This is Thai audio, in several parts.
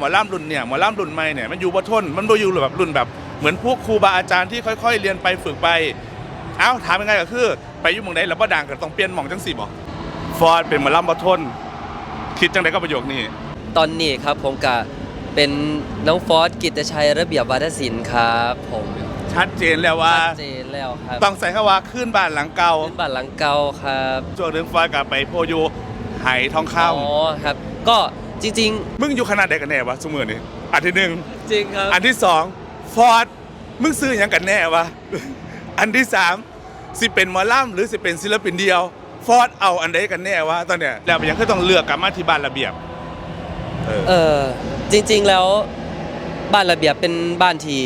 หมอล่ำรุ่นเนี่ยหมอล่ำรุ่นใหม่เนี่ยมันอยู่บ่ทนมันบ่อยู่แบบรุ่นแบบเหมือนพวกครูบาอาจารย์ที่ค่อย ๆ เรียนไปฝึกไปเอ้าถามยังไงก็คือ ไปอยู่หมองใดแล้วบ่ดังก็ต้องเปลี่ยนหมองจังสี่บ่ฟอร์ดเป็นหมอล่ำบ่ทนคิดจังไดก็ประโยคนี้ ตอนนี้ครับผมกะเป็นน้องฟอสกิตติชัยระเบียบวัฒนศิลป์ครับผมชัดเจนแล้วว่าชัดเจนแล้วครับต้องใส่คำว่าขึ้นบ้านหลังเก่าขึ้นบัตรหลังเก่าครับช่วงหนึงฟอร์ดกับไปโพยูไหทองคอ๋อครับ ก็ จริงำมึงอยู่ขนาดใดกันแน่วะสมือนี้อันที่หนึ่งๆ จริงครับ อันที่สองฟอร์ดมึงซื้อหยังกันแน่วะ อันที่สามสิเป็นหมอล่ำหรือสิเป็นศิลปินเดียว ฟอร์ดเอาอันใดกันแน่วะตอนเนี้ยแล้วมันยังคือต้องเลือกกลับมาที่บ้านระเบียบ เออ เออจริงๆแล้วบ้านระเบียบเป็นบ้านที่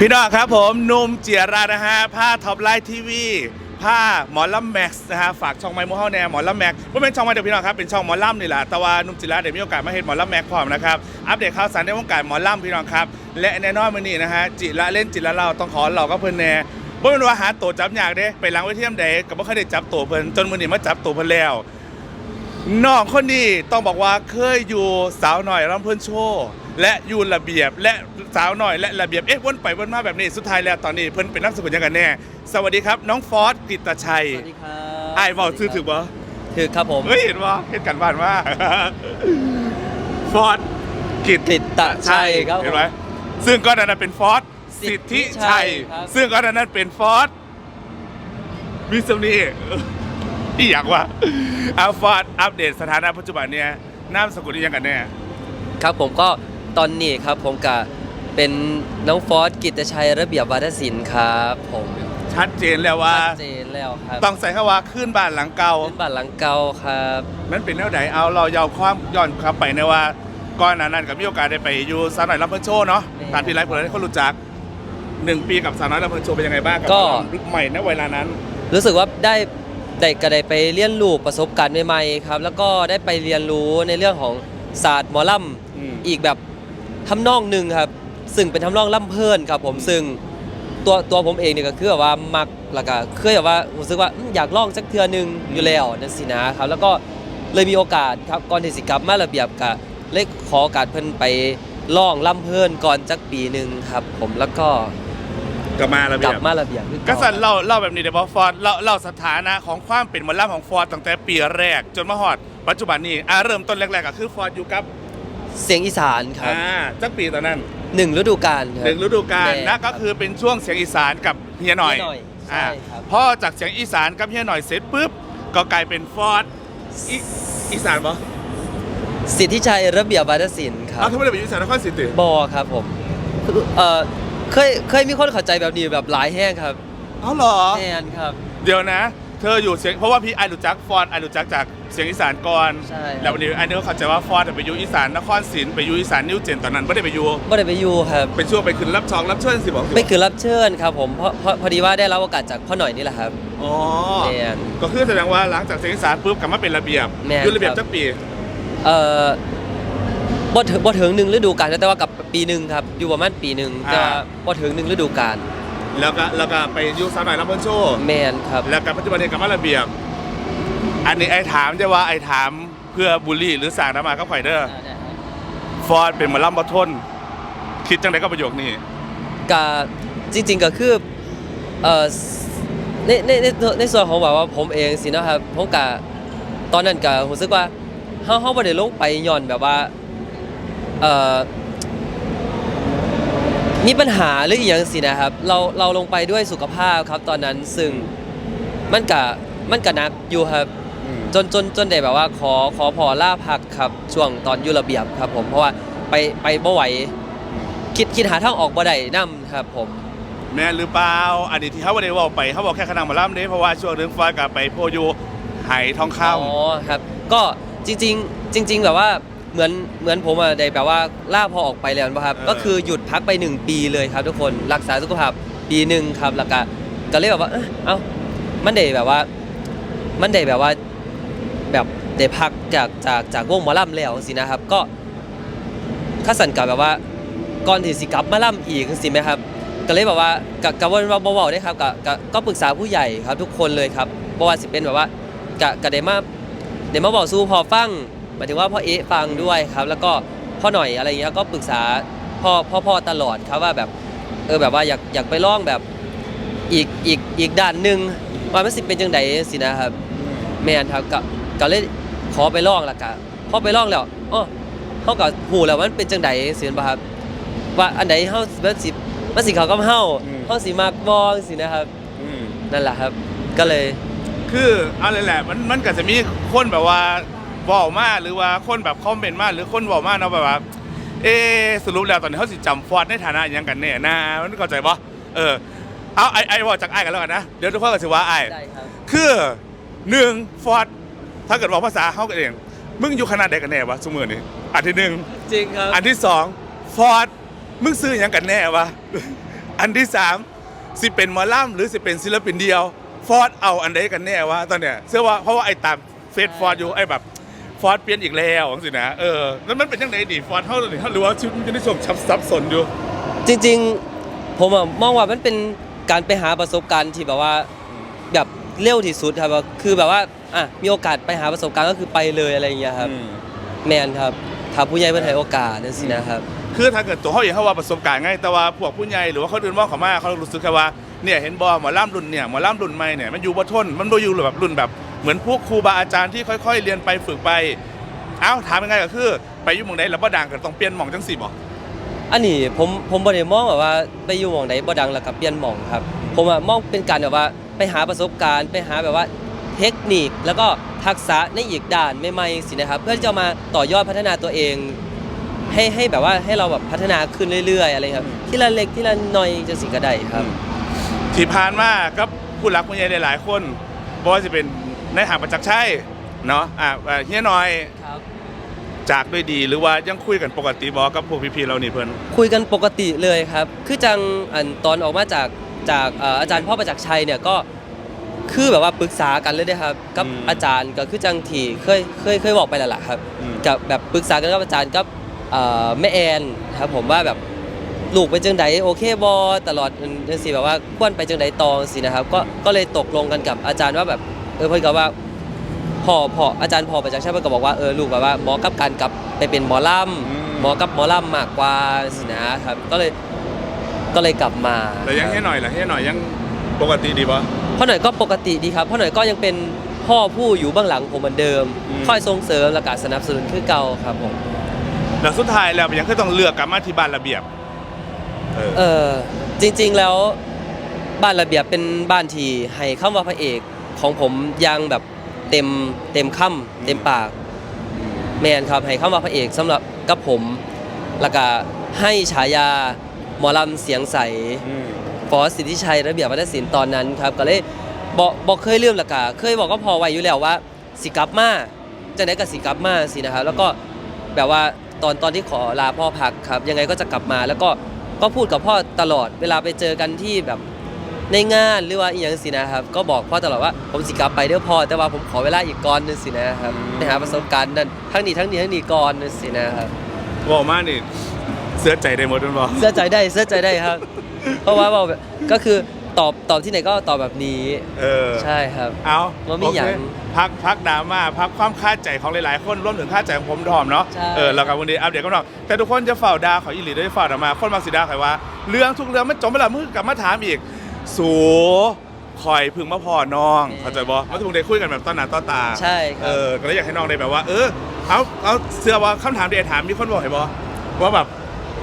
พี่น้องครับผมนุ่มเจียรานะฮะผ้าท็อปไลน์ทีวีผ้าหมอลำแม็กซ์นะฮะฝากช่องไมโมเฮาแนหมอลำแม็กซ์ไม่เป็นช่องไมเดี๋ยวพี่น้องครับเป็นช่องหมอลำนี่แหละแต่ว่านุ่มจิราเดี๋ยวมีโอกาสมาเห็นหมอลำแม็กซ์พร้อมนะครับอัปเดตข่าวสารในวงการหมอลำพี่น้องครับและแน่นอนมื้อนี้นะฮะจิระเล่นจิระเล่าต้องขอเราก็เพิ่นแน่บ่เป็นว่าหาตัวจับยากเด้ไปหลังเวทียมใดก็บ่เคยได้จับตัวเพิ่นจนมื้อนี้มาจับตัวเพิ่นแล้ว น้องคนนี้ต้องบอกว่าเคยอยู่สาวหน่อยรำเพิ่นโชว์และอยู่ระเบียบและสาวหน่อยและระเบียบเอ๊ะวนไปวนมาแบบนี้สุดท้ายแล้วตอนนี้เพิ่นเป็นนักสกุลยังกันแน่ สวัสดีครับ น้องฟอสกิตตชัยสวัสดีครับไอ้ายบอกชื่อถือบ่ถือครับผมเฮ้ยเห็นบ่เห็นกันบ้านว่า ฟอสกิตกิตตชัยครับผมเห็นไหมซึ่งก็นั้นเป็นฟอสสิทธิชัยครับ ซึ่งก็นั้นเป็นฟอสวิสนี ที่อยากว่าอาฟอสอัปเดตสถานะปัจจุบันเนี่ยนามสกุลนี่ยังกันแน่ครับผมก็ตอนนี้ครับผมกะเป็นน้องฟอสกิตติชัยระเบียบวัฒนศิลป์ครับผมชัดเจนแล้วว่าชัดเจนแล้วครับต้องใส่คำว่าขึ้นบ้านหลังเก่าขึ้นบัตรหลังเก่าครับ มันเป็นแนวไหนเอาเรายาวความย้อนครับไปนะว่าก่อนหน้านั้นกับมีโอกาสได้ไปอยู่สาวน้อยลำเพิ่นโชว์เนาะตามที่ไลฟ์เพื่อนให้คนรู้จักหนึ่งปีกับสาวน้อยลำเพิ่นโชว์เป็นยังไงบ้างกับหมอลำยุคใหม่ในเวลานั้น รู้สึกว่าได้ ได้ก็ได้ไปเรียนรู้ประสบการณ์ใหม่ๆครับ แล้วก็ได้ไปเรียนรู้ในเรื่องของศาสตร์หมอลอืมำอีกแบบทำนองหนึ่งครับ ซึ่งเป็นทำนองล่ำเพลินครับ ผมซึ่งตัวตัวผมเองเนี่ยก็คือแบบว่ามักแล้วก็เคยแบบว่ารู้สึกว่าอืมอยากลองสักเทือหนึงอยู่แล้วนั่นสินะครับ แล้วก็เลยมีโอกาสครับก่อนที่สิกลับมาระเบียบก็เลยขอโอกาสเพิ่นไปลองล่ำเพลินก่อนจักปีหนึ่งครับ ผมแล้วก็ กลับมาระกเบีลัยบบมาระเบียบคือก็เาสั่นเล่าเล่าแบบนี้เดี๋ยวบอฟอร์ดเล่าเล่าสถานะของความเป็นหมอลำของฟอร์ดตั้งแต่ปีแรก จนมาฮอดปัจจุบันนี้อ่าเริ่มต้นแรกๆก็คือฟอร์ดอยู่กับเสียงอีสานครับอ่าจักปีตอนนั้นหนึ่งฤดูกาลครับ หนึ่งฤดูกาลแน่นะก็คือเป็นช่วงเสียงอีสานกับเฮียหน่อยเฮียหน่อยใช่อ่าครับ พอจากเสียงอีสานกับเฮียหน่อยเสร็จปุ๊บก็กลายเป็นฟอร์ดอีอีสานปะสิทธิชัยระเบียบวัฒนศิลป์ครัเอาบทุกคนเป็นอีสานนครศรีติ บอครับผมเอ่อ เคยเคยมีคนเข้าใจแบบนี้แบบหลายแห้งครับเอาเหรอแน่นครับ เดี๋ยวนะ เธออยู่เสียงเพราะว่าพี่ไอรู้จักฟอร์ดไอรู้จักจากเสียงอีสานก่อนใช่ครับแล้ววันนี้ไอเนื้อเข้าใจว่าฟอร์ดไปอยู่อีสานนครศรีไปอยู่อีสานนิวเจนตอนนั้นไม่ได้ไปอยู่ไม่ได้ไปอยู่ครับ เป็นช่วงไปขึ้นรับชองรับเชิญสิบอกสิไม่คือรับเชิญครับผมเพราะเพราะพอดีว่าได้รับโอกาสจากพ่อหน่อยนี่แหละครับ อ๋อแน่นก็คือแสดงว่าหลังจากเสียงอีสานปุ๊บกลับมาเป็นระเบียบแม่นอยู่ระเบียบครับจักปีเอ่อ บ่ถึงบ่ถึงหนึ่งฤดูกาลนะแต่ว่ากับปีหนึ่งครับ อยู่ประมาณปีหนึ่งแต่ว่าบ่ถึงหนึ่งฤดูกาลแล้วก็แล้วก็ไปอยู่สาวหน่อยรับเพิ่นโชว์แมนครับแล้วก็ปัจจุบันนี้กลับมาระเบียบ อันนี้ไอถามจะว่าไอถามเพื่อบูลลี่หรือสั่งน้ำมาก็ข่อยเด้อฟอร์ดเป็นหมอลำบะทนคิดจังไดก็ประโยคนี้กาจริง ๆก็คือเอ่อในในในในส่วนของแบบว่าผมเองสินะครับผมกะตอนนั้นก็รู้สึกว่าเฮาเฮาบ่ได้ลงไปย้อนแบบว่า เอ่อมีปัญหาหรืออีหยังสินะครับ เราเราลงไปด้วยสุขภาพครับตอนนั้นซึ่งมันกะมันกะหนักอยู่ครับจนจนจนได้แบบว่าขอขอพอล่าพักครับช่วงตอนอยุระเบียบครับ ผมเพราะว่าไปไปบ่ไหวคิดคิดหาทางออกบ่ได้นํครับ ผมแม่นหรือเปล่าอันนี้ที่เขาไม่ได้บอกไปเขาบอกแค่คณะหมอลำเด้เพราะว่าช่วงเรื่องฟอร์ดกับไปโพยูไหทองคอ๋อครับ ก็จริง ๆ จริง ๆ แบบว่า เหมือนเหมือนผมอะได้แบบว่าล่าพอออกไปแล้วนะครับก็คือหยุดพักไป 1 ปีเลยครับ ทุกคนรักษาสุขภาพปีหนึ่งครับแล้วก็ก็เลยแบบว่าเอ้ยเอ้ามันได้แบบว่า มันได้แบบว่าแบบได้พักจากจากจากวงหมอลำแล้วสินะครับ ก็ข้าสันกับแบบว่าก่อนที่สิกลับมาล่ำอีกสิไหมครับ ก็เลยแบบว่ากับกับว่าเราเบาๆได้ครับกับกับก็ปรึกษาผู้ใหญ่ครับทุกคนเลยครับเพราะว่าสิเป็นแบบว่ากับกับเดมา เดมาบอกสู้พอฟัง หมายถึงว่าพ่อเอ๊ะฟังด้วยครับ แล้วก็พ่อหน่อยอะไรอย่างเงี้ยก็ปรึกษาพ่อพ่อพ่อตลอดครับว่าแบบเออแบบว่าอยากอยากไปลองแบบอีกอีกอีกด้านหนึ่งว่ามันสิเป็นจังไดสินะครับ แม่นครับก็ก็เลยขอไปลองและกะพอไปลองแล้วอ๋อเฮาก็ฮู้แล้วว่ามันเป็นจังไดสิแม่นบ่ครับว่าอันใดเฮามันสิมันสิเข้ากับเฮาอืม เฮาสิมักบ่สินะครับอืมนั่นแหละครับ ก็เลย คืออะไรแหละมันมันก็จะมีคนแบบว่า บอกมาหรือว่าคนแบบคอมเมนต์มาหรือคนบอกมาเนาะแบบว่า เอะสรุปแล้วตอนนี้เขาสิจำฟอร์ดในฐานะหยังกันแน่นะมันเข้าใจปะเออเอาไอไอบอกจากไอกันแล้วกันนะเดี๋ยวทุกคนก็จะว่าไอได้ครับคือหนึ่งฟอร์ดถ้าเกิดบอกภาษาเขากันเองมึงอยู่ขนาดใดกันแน่วะสมือนี่อันที่หนึ่ง จริงครับอันที่สองฟอร์ดมึงซื้อหยังกันแน่วะ อันที่สามสิเป็นหมอลำหรือสิเป็นศิลปินเดียว ฟอร์ดเอาอันใดกันแน่วะตอนเนี้ยเชื่อว่าเพราะว่าไอ้ตามเฟซฟอร์ดอยู่ไอ้แบบ ฟอร์ดเปลี่ยนอีกแล้วสินะเออแล้วมันเป็นยังไงดีฟอร์ดเท่าไหร่หรือว่าชีวิตมันจะได้ชมชับซับสนอยู่จริงๆ ผมอะมองว่ามันเป็นการไปหาประสบการณ์ที่แบบว่าแบบเร็วที่สุดครับว่าคือแบบว่าอะมีโอกาสไปหาประสบการณ์ก็คือไปเลยอะไรอย่างเงี้ยครับอืมแมนครับถ้าผู้ใหญ่เพิ่นให้โอกาสนั่นสินะครับ คือถ้าเกิดตัวเขาเองเขาว่าประสบการณ์ไงแต่ว่าพวกผู้ใหญ่หรือว่าเขาอื่นว่าเขามาเขารู้สึกแค่ว่าเนี่ยเห็นบอหมอล่ำรุ่นเนี่ยหมอล่ำรุ่นใหม่เนี่ยมันอยู่บ่ทนมันบ่อยู่แบบรุ่นแบบ เหมือนพวกครูบาอาจารย์ที่ค่อย ๆ เรียนไปฝึกไป เอ้าถามยังไงก็คือ ไปอยู่หมองใดแล้วบ่ดังก็ต้องเปลี่ยนหมองจังสี่บ่อันนี้ผมผมบ่ได้มองแบบว่าไปอยู่หม่องใดบ่ดังแล้วก็เปลี่ยนหม่องครับ ผมอะมองเป็นการแบบว่าไปหาประสบการณ์ไปหาแบบว่าเทคนิคแล้วก็ทักษะในอีกด้านใหม่ๆสินะครับ เพื่อที่จะมาต่อยอดพัฒนาตัวเอง ให้ให้แบบว่าให้เราแบบพัฒนาขึ้นเรื่อย ๆ อะไรครับทีละเล็กทีละน้อยจังสิก็ได้ครับ ที่ผ่านมากับผู้หลักผู้ใหญ่หลายๆคนบ่ว่าจะเป็น ในายหางประจักษ์ชัยเนาะอ่าเอ่อเฮียน้อยครับ จากด้วยดีหรือว่ายังคุยกันปกติบ่กับพวกพี่ๆเรานี่เพิ่น คุยกันปกติเลยครับ คือจังอันตอนออกมาจากจากเอ่ออาจารย์พ่อประจักษ์ชัยเนี่ยก็คือแบบว่าปรึกษากันเลยนะครับกับอาจารย์ก็คือจังที่เคยเคยเคยบอกไปแล้วล่ะครับอืม กับแบบปรึกษากันกับอาจารย์กับเอ่อแม่แอนครับผมว่าแบบลูกไปจังไดโอเคบอตลอดจังสิแบบว่าควรไปจังไดตองสินะครับก็ก็เลยตกลงกันกับอาจารย์ว่าแบบ เออเพิ่นก็ว่าพอพออาจารย์พอประจักษ์ชัยเพิ่นก็บอกว่าเออลูกแบบว่าเหมอกับการกลับไปเป็นหมอลำหมอกับหมอลำมากกว่าสินะครับก็เลยก็เลยกลับมาแต่ยังเฮียหน่อยล่ะเฮียหน่อยยังปกติดีบ่พ่อหน่อยก็ปกติดีครับพ่อหน่อยก็ยังเป็นพ่อผู้อยู่เบื้องหลังผมเหมือนเดิม อืม คอยส่งเสริมและการสนับสนุนคือเก่าครับผม แล้วสุดท้ายแล้วมันยังคือต้องเลือกกลับมาที่บ้านระเบียบ เออ เออจริงๆแล้วบ้านระเบียบเป็นบ้านที่ให้คำว่าพระเอก ของผมยังแบบเต็มเต็มคำเต็มปาก แมนครับให้คำว่าพระเอกสำหรับกับผม แล้วก็ให้ฉายาหมอลำเสียงใสอืมฟอสสิทธิชัยระเบียบวัฒนศิลป์ตอนนั้นครับก็เลยบอกบอกเคยเลื่อมละกาเคยบอกก็พอไว้อยู่แล้วว่าสิกลับมาจะไหนกับสิกลับมาสินะครับแล้วก็แบบว่าตอนตอนที่ขอลาพ่อพักครับ ยังไงก็จะกลับมาแล้วก็ก็พูดกับพ่อตลอดเวลาไปเจอกันที่แบบ ในงานหรือว่าอีหยังสินะครับ ก็บอกพ่อตลอดว่าผมสิกลับไปเด้อพ่อแต่ว่าผมขอเวลาอีกก่อนนึงสินะครับไปหาประสบการณ์นั้นทั้งนี้ทั้งนี้ทั้งนี้ก่อนนึงสินะครับบอกมานี่เสื้อใจได้หมดมันบอกเสื้อใจได้เสื้อใจได้ครับ เพราะว่าบอกแบบก็คือตอบตอบที่ไหนก็ตอบแบบนี้ เออใช่ครับ เอาว่ามีอย่างโเคพักพักดราม่าพักความคาดใจของหลายๆ คนรวมถึงคาดใจของผมดอมเนาะใช่เออเรากับวันนี้อัปเดตกันหน่อยแต่ทุกคนจะฝ่าดาขออีหลีด้วยฝ่าดรามาคนบางสีดาใครว่า เรื่องทุกเรื่องมันจบไปแล้วมึงกลับมาถามอีก สูคอยพึ่งมาพอน้องเข้าใจบ่มาถึงได้คุยกันแบบต้นหน้าต้นตาใช่คเอรับอก็เลยอยากให้น้องได้แบบว่า เออเอาเอาเสื้อว่าคำถามเดียวถามมีคนบอกให้บอว่าแบบ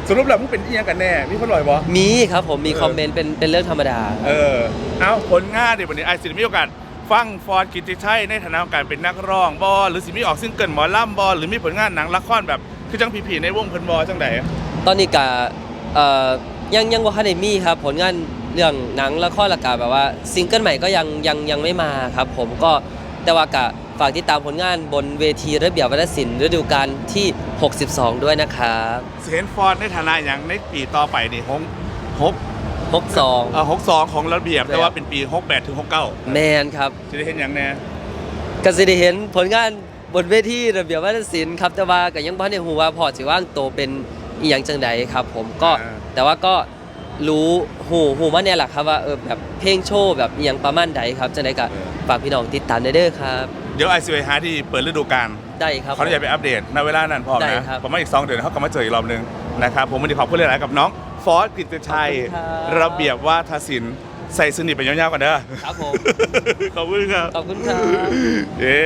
สรุปแล้วมึงเป็นที่ยังกันแน่ มีคนบอกให้บอมีครับผมมีเออ คอมเมนต์เป็นเป็นเรื่องธรรมดา เออ เอาผลงานเดี๋ยววันนี้ไอซิมีโอกาสฟังฟอร์ดกิตติชัยในฐานะของการเป็นนักร้องบอหรือสิมีออกซิงเกิลหมอลำบอหรือมีผลงานหนังละครแบบ คือจังผีๆในวงเพิ่นบอจังไดตอนนี้กะเอ่อยังยังว่าคาเดมีครับ ผลงาน เรื่องหนังละครละกาแบบว่าซิงเกิลใหม่ก็ยังยังยังไม่มาครับ ผมก็แต่ว่ากะฝากติดตามผลงานบนเวทีระเบียบวัฒนศิลป์ฤดูกาลที่ 62 ด้วยนะครับเซนฟอร์ดในฐานะอย่างในปีต่อไปนี่หกหก62 เออหกสองของระเบียบ แต่ว่าเป็นปีหกแปดถึงหกเก้าแมนครับ จะได้เห็นอย่างแน่ ก็สิได้เห็นผลงานบนเวทีระเบียบวัฒนศิลป์ครับแต่ว่าก็ยังบ่ได้ฮู้ว่าพอสิว่างโตเป็นอีหยังจังใดครับ ผมก็อ่า แต่ว่าก็ รู้หูหูมาเนี่ยแหละครับว่าเออแบบเพลงโชว์แบบอหย่างประมาณใดครับจังไดก็ฝากพี่น้องติดตามเด้อครับ เดี๋ยวไอซีไอฮาที่เปิดฤดูกาลได้ครับ เขาจะไปอัปเดตณเวลานั้นพร้อมได้นะครับ ประมาณอีกสองเดือนเขากลับมาเจออีกรอบนึงนะครับผมวันนี้ขอบคุณหลายๆกับน้องฟอสกิตติชัย ขอบคุณครับ ระเบียบว่าทศิลป์ใส่สนิทไปยาวๆกันเด้อ ครับผม ขอบคุณครับ ขอบคุณครับ เย้